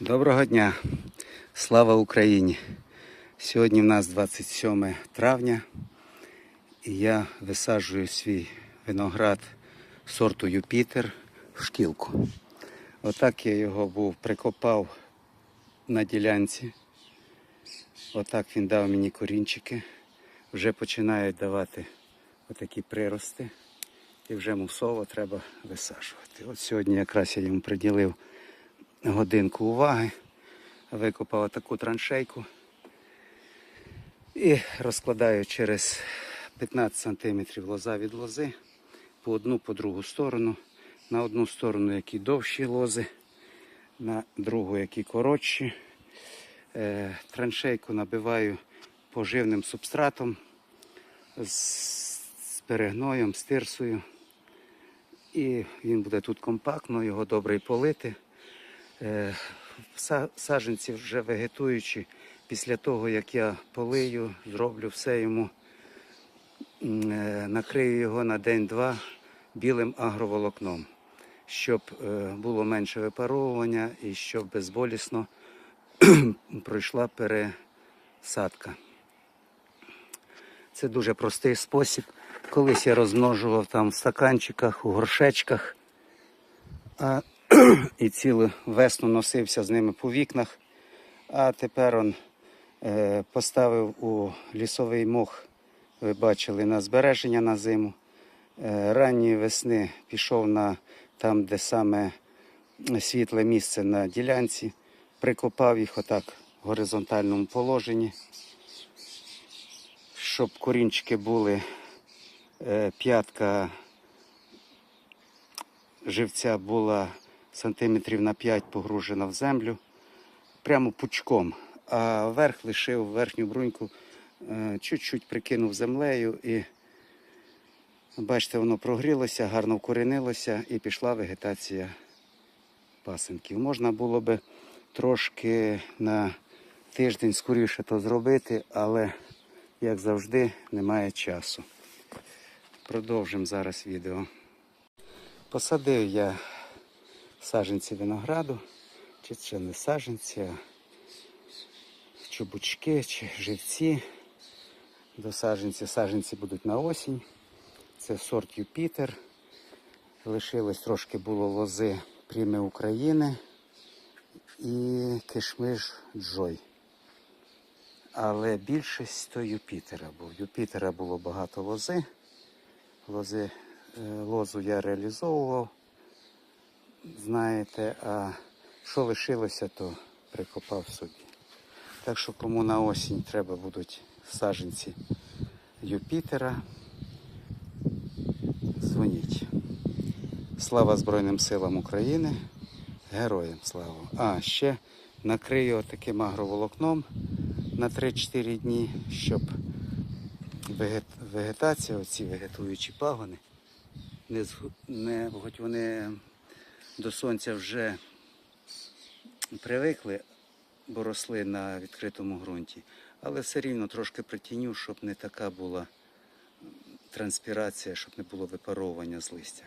Доброго дня! Слава Україні! Сьогодні в нас 27 травня і я висаджую свій виноград сорту Юпітер в шкілку. Отак я його був прикопав на ділянці. Отак він дав мені корінчики. Вже починають давати отакі прирости. І вже мусово треба висаджувати. От сьогодні якраз я йому приділив годинку уваги, викопав таку траншейку і розкладаю через 15 см лоза від лози по одну, по другу сторону. На одну сторону які довші лози, на другу які коротші. Е, Траншейку набиваю поживним субстратом з перегноєм, з тирсою. І він буде тут компактно, його добре полити. Е, Саджанці вже вегетуючі, після того, як я полию, зроблю все йому, е, накрию його на день-два білим агроволокном, щоб е, було менше випаровування і щоб безболісно пройшла пересадка. Це дуже простий спосіб. Колись я розмножував там в стаканчиках, у горшечках, а, і цілу весну носився з ними по вікнах. А тепер он е, поставив у лісовий мох, ви бачили, на збереження на зиму. Е, ранньої весни пішов на там, де саме світле місце на ділянці, прикопав їх отак в горизонтальному положенні щоб корінчики були е, п'ятка живця була сантиметрів на 5 погружена в землю, прямо пучком, а верх лишив верхню бруньку, е, чуть-чуть прикинув землею і бачите, воно прогрілося, гарно вкоренилося і пішла вегетація пасенків. Можна було би трошки на тиждень скоріше то зробити, але як завжди, немає часу. Продовжимо зараз відео. Посадив я саджанці винограду, чи це не саджанці, а чубучки чи живці. До саджанці саджанці будуть на осінь. Це сорт Юпітер. Лишилось трошки було лози пріми України і кишмиш Джой. Але більшість то Юпітера був. Юпітера було багато лози. Лози, е, лозу я реалізовував, знаєте, а що лишилося, то прикопав собі. Так що кому на осінь треба будуть саджанці Юпітера, дзвоніть. Слава Збройним силам України, героям слава. А ще накрию таким агроволокном на 3-4 дні, щоб вегет- вегетація, оці вегетуючі пагони, не, не, вони до сонця вже привикли, бо росли на відкритому ґрунті, але все рівно трошки притіню, щоб не така була транспірація, щоб не було випаровування з листя.